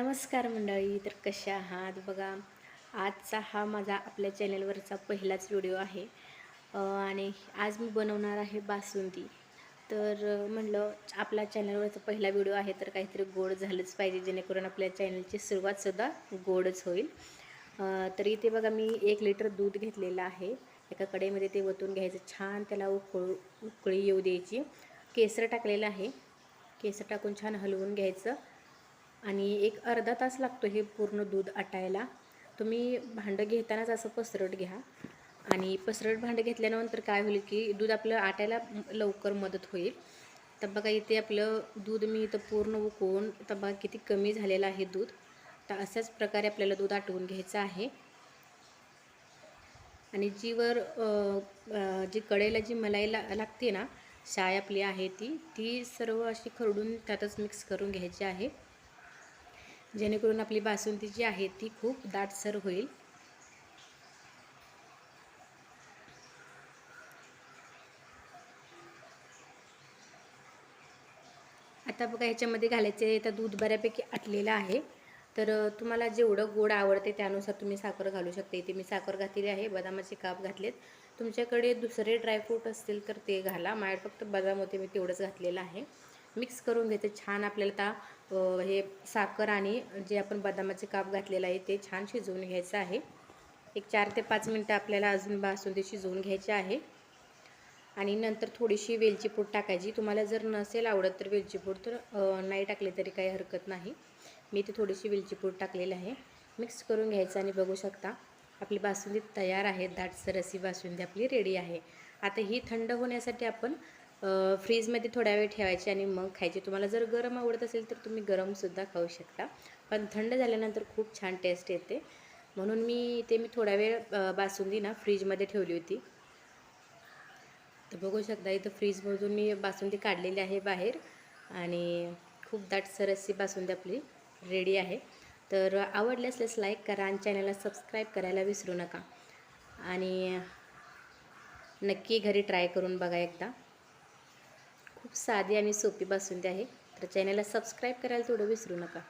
नमस्कार मंडळी तर कशा आहात? बघा आजचा हा माझा आपल्या चॅनलवरचा पहिलाच व्हिडिओ आहे. आणि आज मी बनवणार आहे बासुंदी. तर म्हणलं आपला चॅनलवरचा पहिला व्हिडिओ आहे तर काहीतरी गोड झालंच पाहिजे जेणेकरून आपल्या चॅनलची सुरुवातसुद्धा गोडच होईल. तर इथे बघा मी एक लिटर दूध घेतलेलं आहे. एका कडेमध्ये ते ओतून घ्यायचं छान त्याला उकळू उकळी येऊ द्यायची. केसर टाकलेलं आहे. केसर टाकून छान हलवून घ्यायचं. आणि एक अर्धा तास लागतो हे पूर्ण दूध आटायला. तुम्ही भांडं घेतानाच असं पसरट घ्या. आणि पसरट भांडं घेतल्यानंतर काय होईल की दूध आपलं आटायला लवकर मदत होईल. तर बघा इथे आपलं दूध मी इथं पूर्ण उकळून तर बघा किती कमी झालेलं आहे दूध तर अशाच प्रकारे आपल्याला दूध आटवून घ्यायचं आहे. आणि जीवर जी कडेला जी मलाई ला लागते ना शाय आपली आहे ती ती सर्व अशी खरडून त्यातच मिक्स करून घ्यायची आहे. जेणेकरून आपली बासुंदी जी आहे ती खूप दाटसर होईल. आता बघा ह्याच्यामध्ये घालायचे तर दूध बऱ्यापैकी आटलेलं आहे. तर तुम्हाला जेवढं गोड आवडते त्यानुसार तुम्ही साखर घालू शकता. इथे मी साखर घातलेली आहे बदामाचे काप घातलेत. तुमच्याकडे दुसरे ड्रायफ्रूट असतील तर ते घाला. माझ्याकडे फक्त बदाम होते मी तेवढंच घातलेलं आहे. मिक्स करून घ्यायचं छान आपल्याला आता हे साखर आणि जे आपण बदामाचे काप घातलेलं आहे ते छान शिजवून घ्यायचं आहे. एक चार ते पाच मिनटं आपल्याला अजून बासुंदी शिजवून घ्यायची आहे. आणि नंतर थोडीशी वेलची पूड टाकायची. तुम्हाला जर नसेल आवडत तर वेलची पूड तर नाही टाकली तरी काही हरकत नाही. मी ते थोडीशी वेलची पूड टाकलेली आहे. मिक्स करून घ्यायचं आणि बघू शकता आपली बासुंदी तयार आहे. दाटसर अशी बासुंदी आपली रेडी आहे. आता ही थंड होण्यासाठी आपण फ्रीजमध्ये थोड्या वेळ ठेवायची आणि मग खायची. तुम्हाला जर गरम आवडत असेल तर तुम्ही गरमसुद्धा खाऊ शकता. पण थंड झाल्यानंतर खूप छान टेस्ट येते. म्हणून मी ते मी थोडा वेळ बासुंदी ना फ्रीजमध्ये ठेवली होती. तर बघू शकता इथं फ्रीजमधून मी बासुंदी काढलेली आहे बाहेर. आणि खूप दाटसर अशी बासुंदी आपली रेडी आहे. तर आवडली असल्यास लाईक करा आणि चॅनलला सबस्क्राईब करायला विसरू नका. आणि नक्की घरी ट्राय करून बघा एकदा. खूप साधी आणि सोपी बासुंदी आहे. तर चॅनलला सबस्क्राईब करायला थोडं विसरू नका.